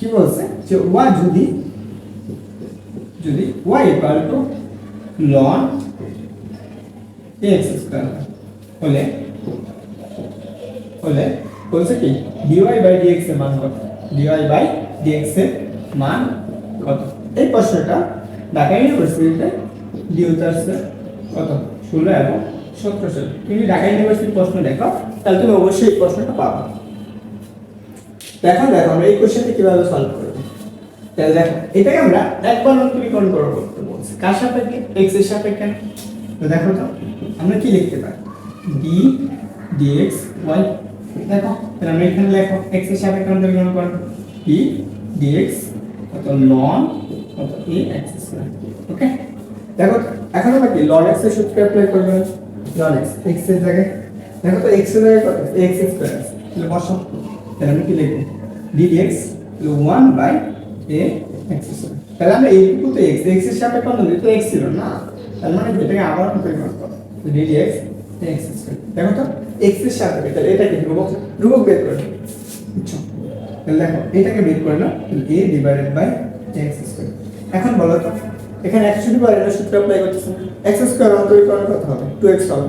কি বলছে? যে ওয়াই যদি যদি Y equal to ln X square হলে হলে বলছে কি? ডিওয়াই বাই ডিএক্স এর মান কত? ডিওয়াই বাই ডিএক্স এর মান কত? এই প্রশ্নটা ঢাকা ইউনিভার্সিটিতে ডিওতে আসছে কত? ষোলো এবং সতেরো সাল তুমি ঢাকা ইউনিভার্সিটির প্রশ্ন দেখো, তাহলে তুমি অবশ্যই এই প্রশ্নটা পাবে। দেখো দেখো আমরা এই কোশ্চেনটা কীভাবে সলভ করব? তাহলে দেখো এটাকে আমরা একবার অন্তরীকরণ করব করতে বলছি। কার সাপেক্ষে? X এর সাপেক্ষে। তো দেখো তো, আমরা কি লিখতে পারি? D dx y দেখো, তাহলে আমরা এখানে লেখো, x এর সাপেক্ষে অন্তরীকরণ করব d dx কত ln কত a x স্কয়ার ওকে দেখো এখন আমরা কি ln x এর সূত্র অ্যাপ্লাই করব? ln x x এর জায়গায়। দেখো তো, x এর জায়গায় কত? X স্কয়ার তাহলে বসাও। তাহলে আমি কি লিখব? dx 1 বাই x স্কয়ার তাহলে আমরা এই এইটুকু তো x x এর সাপেক্ষে কত তো x ছিল না। তার মানে এটাকে আবার পরিমাণ dx x স্কয়ার দেখো তো, x এর সাপেক্ষে, তাহলে এটাকে ধ্রুবক? ধ্রুবক বের করব বুঝছ? তাহলে দেখো, এটাকে বের করে নাও ডিভাইডেড বাই x স্কয়ার এখন বলো তো, এখানে শুধু বাইরে সূত্র অ্যাপ্লাই করতেছে। এক্স স্কোয়ার অন্তরীকরণ কত হবে টু এক্স হবে।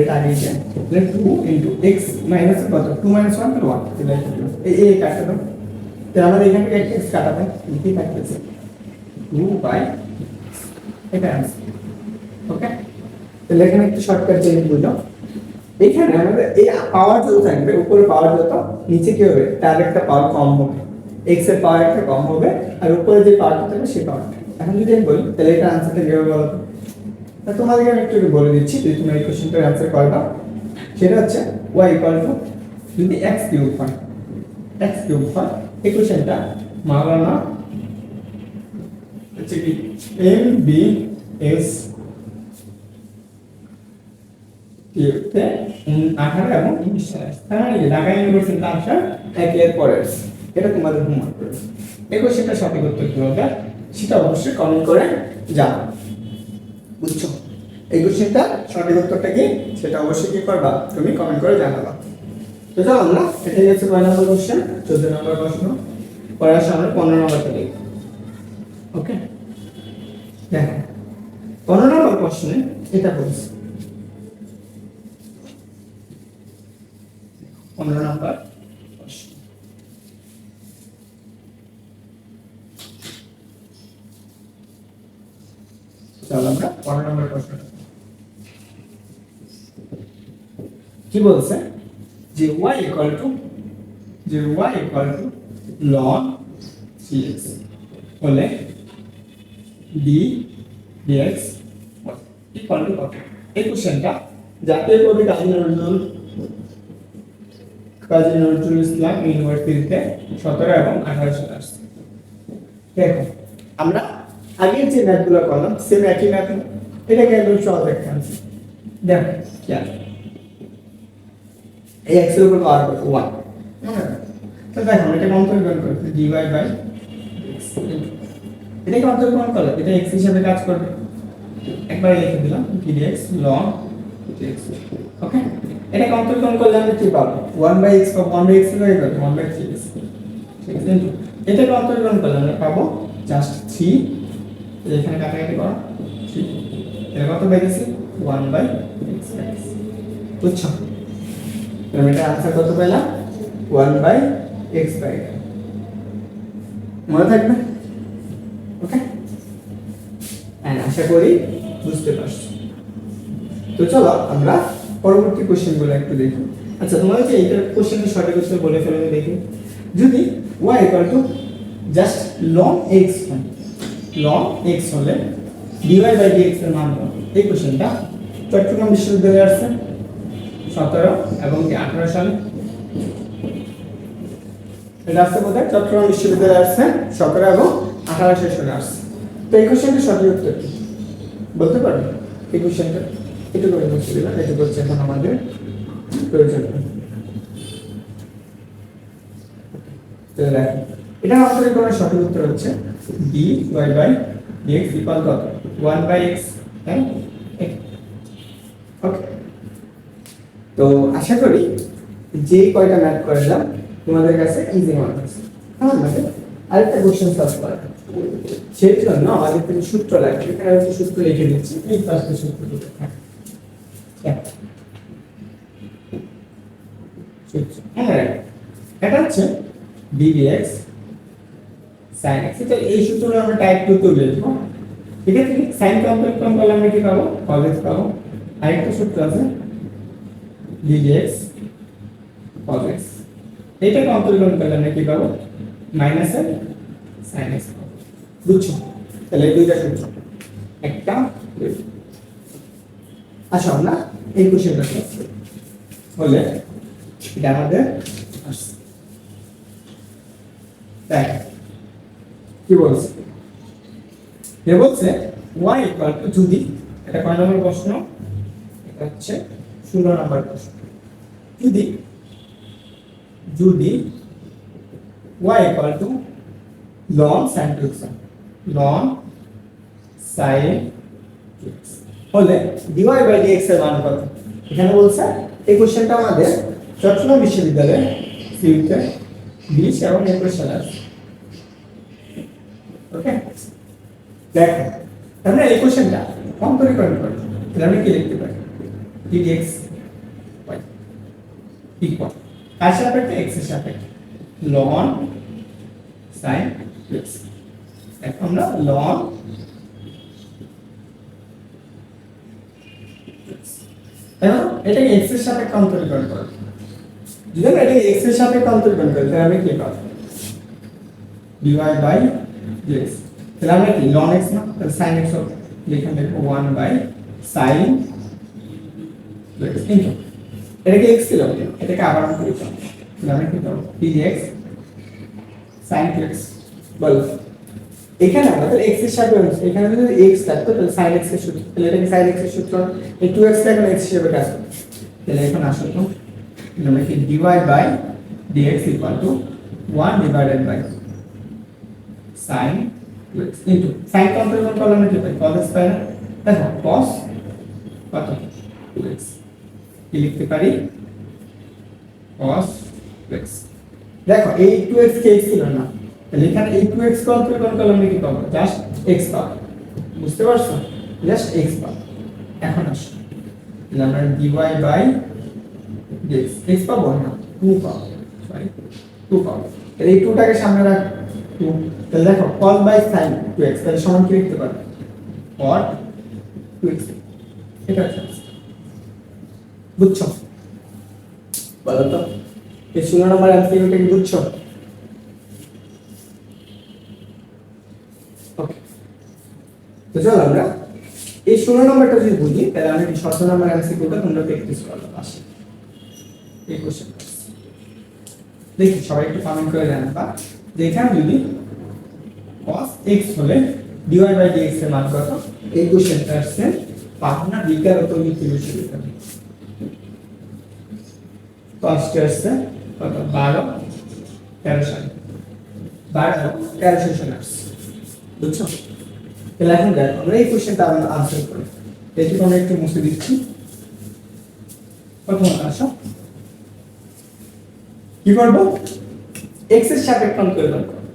এটা আগেই যায় তাহলে টু ইন্টু এক্স মাইনাস কত টু মাইনাস ওয়ান তাহলে ওয়ান তাহলে এই এই কাটতে দাও। তাহলে আমাদের এখান থেকে এক্স কাটা দেয় লিখেই থাকতেছে টু বাই এটা ওকে তাহলে এখানে একটু শর্টকাট জিনিস বুঝলাম। এখানে আমাদের এই পাওয়ার যত থাকবে উপরে পাওয়ার যত নিচে কি হবে? তার একটা পাওয়ার কম হবে। এক্সের পাওয়ার একটা কম হবে আর উপরে যে পাওয়ারটা থাকবে সেই পাওয়ারটা এখন যদি আমি বলি তাহলে এটা আনসারটা কীভাবে বলতো তোমাদেরকে আমি একটু বলে দিচ্ছি, যদি তুমি এই কোশ্চেনটার অ্যান্সার করবা সেটা হচ্ছে y ইকুয়াল টু যদি x কিউব হয়, x কিউব হয়, এই কোশ্চেনটা মাওলানা হচ্ছে কি এম বি এস তে আঠারো এবং উনিশ সালে। তার মানে ঢাকা ইউনিভার্সিটিতে আসা এক এর পরে এটা তোমাদের হোমওয়ার্ক করে এই কোশ্চেনটা সঠিক উত্তর কি হবে? সেটা অবশ্যই কমেন্ট করে জানাও বুঝছ? এই কোশ্চেনটা সঠিক উত্তরটা কি? সেটা অবশ্যই কি করবা। তুমি কমেন্ট করে জানাবা। তো চলো আমরা এটাই হচ্ছে কয় নম্বর কোশ্চেন চোদ্দ নম্বর প্রশ্ন। পরে আসলে আমরা পনেরো নম্বরটা দেখব। ওকে দেখো, পনেরো নম্বর প্রশ্নে এটা বলছে। পনেরো নম্বর চলো আমরা পনেরো নম্বর প্রশ্ন কি বলছে? যে y ইকুয়াল টু যে y equal to ln cx হলে d dx ইকুয়াল টু কত? এই কোশ্চেনটা জাতীয় কবি কাজী নজরুল কাজী নজরুল ইসলাম ইউনিভার্সিটিতে সতেরো এবং আঠারো সালে আসছে। দেখো, আমরা আগের যে ম্যাথগুলো করলাম সেম একই ম্যাথ এটাকে একদম সহজ একটা দেখো কি আছে এই x এর উপর পাওয়ার কত 1 তো দেখো এটাকে অন্তর্গণ করতে dy বাই এটাকে অন্তর্গণ করলে এটা এক্স হিসাবে কাজ করবে। একবার লিখে দিলাম dx ln dx ওকে এটাকে অন্তর্গণ করলে আমরা কি পাবো? 1 বাই x পাবো। 1 বাই x হয়ে গেল 1 বাই 3x ঠিক আছে এটাকে অন্তর্গণ করলে আমরা পাবো জাস্ট 3 এখানে কাটাকাটি করো 3 এটা কত বেরিয়েছে 1 বাই এক্স বুঝছ? তাহলে এটা আনসার কত পেলাম 1 বাই x বাই মনে থাকবে? ওকে আশা করি বুঝতে পারছ। তো চলো, আমরা পরবর্তী কোশ্চেনগুলো একটু দেখি। আচ্ছা তোমাদের যে এইটার কোশ্চেনের সঠিক উত্তর বলে ফেলে দেখি। যদি y equal to just ln x হয়, ln x হলে dy বাই dx এর মান কত? এই কোশ্চেনটা চট্টগ্রাম বিশ্ববিদ্যালয়ে আসছে। সতেরো এবং কি আঠারো সালে? এটা আসছে কোথায়? চট্টগ্রাম বিশ্ববিদ্যালয়ে আসছে, সতেরো এবং আঠারো সালে আসছে। তো এই কোশ্চেনটা সঠিক উত্তর কি? বলতে পারবে? এই কোশ্চেনটা একটু করে বুঝতে দিলাম, এটা হচ্ছে এখন আমাদের প্রয়োজন। এটা আমাদের কোনো সঠিক উত্তর হচ্ছে ডি ওয়াই বাই ডিএক্স কত? ওয়ান বাই এক্স তাই ওকে তো আশা করি যে কয়টা ম্যাথ করলাম, তোমাদের কাছে ইজি মনে হচ্ছে আরেকটা কোশ্চেন সলভ করা। সেই জন্য আমাদের থেকে সূত্র লাগবে। এখানে হচ্ছে সূত্র লিখে দিচ্ছি। এই পাশে। এক। সূত্র। হ্যাঁ এটা হচ্ছে ডিডিএক্স সাইন এক্স তো এই সূত্রটা আমরা টাইপ টু দেবো এখান থেকে সাইন কমপ্লিট কম করলে আমরা কি পাবো? এক্স পাবো। আরেকটা সূত্র আছে ডিডিএক্স কজ এক্স কমপ্লিট কম করলে আমরা কি পাবো? মাইনাস এর সাইন এক্স বুঝছ? তাহলে দুইটা সূত্র। একটা। আচ্ছা আমরা এই কোশ্চেনটা হলে এটা আমাদের আসছে। দেখ, কি বলছে? এ বলছে y ইকুয়াল টু যদি এটা কয় নম্বর প্রশ্ন? এটা হচ্ছে ষোলো নম্বর প্রশ্ন যদি যদি y equal to ln sin 2x ln sin 2x হলে dy বাই dx এর মান কত? এখানে বলছে, এই কোশ্চেনটা আমাদের চট্টগ্রাম বিশ্ববিদ্যালয়ে সিউতে বিশ এবং একুশ সালে আসছে ওকে দেখো আমরা এই কোশ্চেনটা কম্পারিকরণ করি তাহলে আমরা কি লিখতে dx y ইকুয়াল কার সাপেক্ষে? x এর সাপেক্ষে। ln sin x এখন আমরা এখন এটাকে x এর সাপেক্ষে অন্তরীকরণ করব যদি আমরা এটাকে x এর সাপেক্ষে অন্তরীকরণ করি, তাহলে আমরা কি পাবো? dy by dx তাহলে আমরা কি ln x না? তাহলে sin x হবে। এখানে দেখো 1 by sin ইনটু এটাকে x ছিল এটাকে আবার আমরা তাহলে আমরা কি পাবো dx sin x বল। এখানে আমাদের x এর সাথে এখানে যদি x থাকতো, তাহলে sin x এর সূত্র তাহলে এটাকে sin x এর সূত্র এই 2x টা এখন x হিসেবে কাজ করে তাহলে এখন আসো তো আমরা কি dy by dx equal to 1 divided by sin 2x into sin comparison করলে আমরা কি পাই x দেখো, cos কত? 2x কি লিখতে পারি? cos 2x দেখো, এই 2x কে x ছিল না। তাহলে এখানে এই 2x কম্পারিজন করলে কি পাবো? জাস্ট x পাবো। বুঝতে পারছ? জাস্ট x পাবো। এখন আসো। তাহলে আমরা dy by dx x পাবো না? 2 পাবো। সরি 2 পাবো। তাহলে এই 2 টাকে সামনে রাখ। 2 তাহলে দেখো, cos by sin 2x তাহলে সমান কি লিখতে পারবে cot 2x এটা answer। বুঝছ? বলো তো, এই ষোলো নম্বর অ্যান্সারটা কি বুঝছ? তো চলো আমরা, এই ষোলো নম্বরটা যদি বুঝি, তাহলে আমি সতেরো নম্বর অ্যান্সার করব, তোমরা প্র্যাকটিস করো, আসে। এই কোশ্চেন দেখি, সবাই একটু কমেন্ট করে জানাবা যে এখানে যদি cos x হলে dy by dx এর মান কত? এই কোশ্চেনটা আসছে, পাবনা বিজ্ঞান ও বিশ্ববিদ্যালয়। কষ্ট আসছে কত? বারো? তেরো সালে। বারো? তেরোশো আসছে বুঝছ? তাহলে এখন দেখো, আমরা এই কোশ্চেনটা আমরা আনসার করি। এটি আমরা একটু মুছে দিচ্ছি। প্রথম আসো কি করব? এক্সের সাপেক্ষে অন্তর্গত করব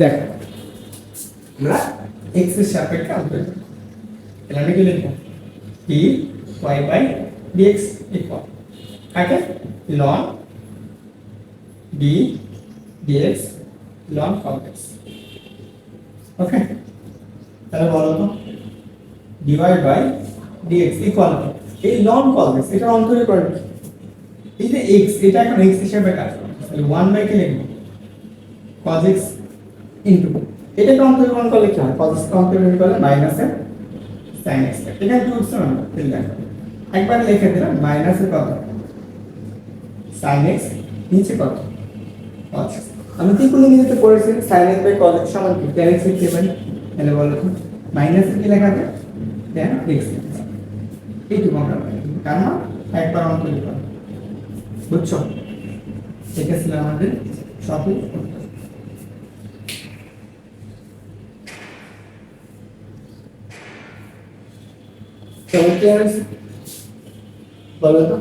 দেখো। আমরা এক্সের সাপেক্ষে অন্তর্গত তাহলে আমি কি লিখব? T Y by dx equal কাকে? লন ডি ডিএক্স লন কমপ্লেক্স ওকে তাহলে বলো তো ডিভাইড বাই ডিএক্স ইকুয়াল এই লন কমপ্লেক্স এটা অন্তরীকরণ কি? এই যে এক্স এটা এখন এক্স হিসেবে কাজ করে তাহলে ওয়ান বাই কে লিখব? cos x ইনটু এটাকে অন্তরীকরণ করলে কি হয়? cos x কে অন্তরীকরণ করলে মাইনাস sin x এখানে টু এক্স না তাহলে দেখো। একবার লিখে দিলাম মাইনাস কত? sin x নিচে কত? cos x আমি ত্রিকোণমিতিতে পড়েছি sin x by cos x সমান কি? tan x লিখতে পারি তাহলে বলো তো মাইনাস কি লেখা যায় tan x এইটুকু আমরা কারণ একবার অন্তরীকরণ বুঝছ? এটা আমাদের সঠিক উত্তর। বলো তো।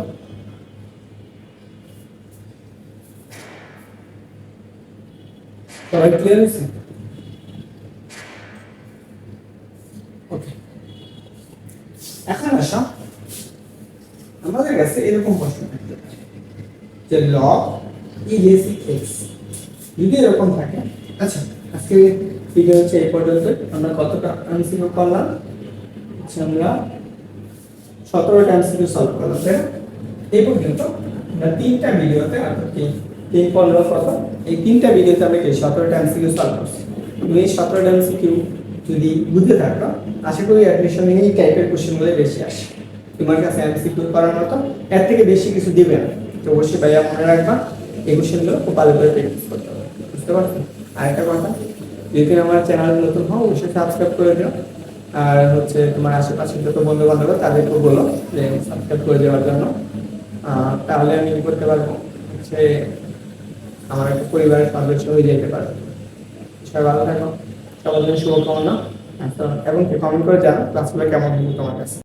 আমাদের কাছে এরকম প্রশ্ন যে লগ ই এক্স যদি এরকম থাকে আচ্ছা আজকে ভিডিও হচ্ছে এই পর্যন্ত আমরা কতটা করলাম? হচ্ছে আমরা সতেরোটা এমসিকিউ সলভ করলাম, তাই এই পর্যন্ত আমরা তিনটা ভিডিওতে অর্থাৎ তিন পনেরো কত এই তিনটা ভিডিওতে আমরা কি, সতেরোটা এমসিকিউ সলভ করছি। তুমি এই সতেরোটা এমসিকিউ যদি বুঝতে থাকো, আশা করি অ্যাডমিশনে এই টাইপের কোশ্চেনগুলো বেশি আসে। তোমার কাছে এমসিকিউ করার মতো, এর থেকে বেশি কিছু দিবে না। তো অবশ্যই ভাইয়া মনে রাখবা, এই কোশ্চেনগুলো খুব ভালো করে প্র্যাকটিস করতে হবে। বুঝতে পারছ? আরেকটা কথা, যদি আমার চ্যানেল নতুন হও, অবশ্যই সাবস্ক্রাইব করে দিও। আর হচ্ছে তোমার আশেপাশে যত বন্ধু বান্ধব তাদেরকে বলো যে সাবস্ক্রাইব করে দেওয়ার জন্য। তাহলে আমি কি করতে পারব? হচ্ছে আমার একটা পরিবারের সদস্য হয়ে যেতে পারব। সবাই ভালো থাকো। সবার জন্য শুভকামনা। এবং কমেন্ট করে জানো? ক্লাসগুলো কেমন হবে তোমার কাছে?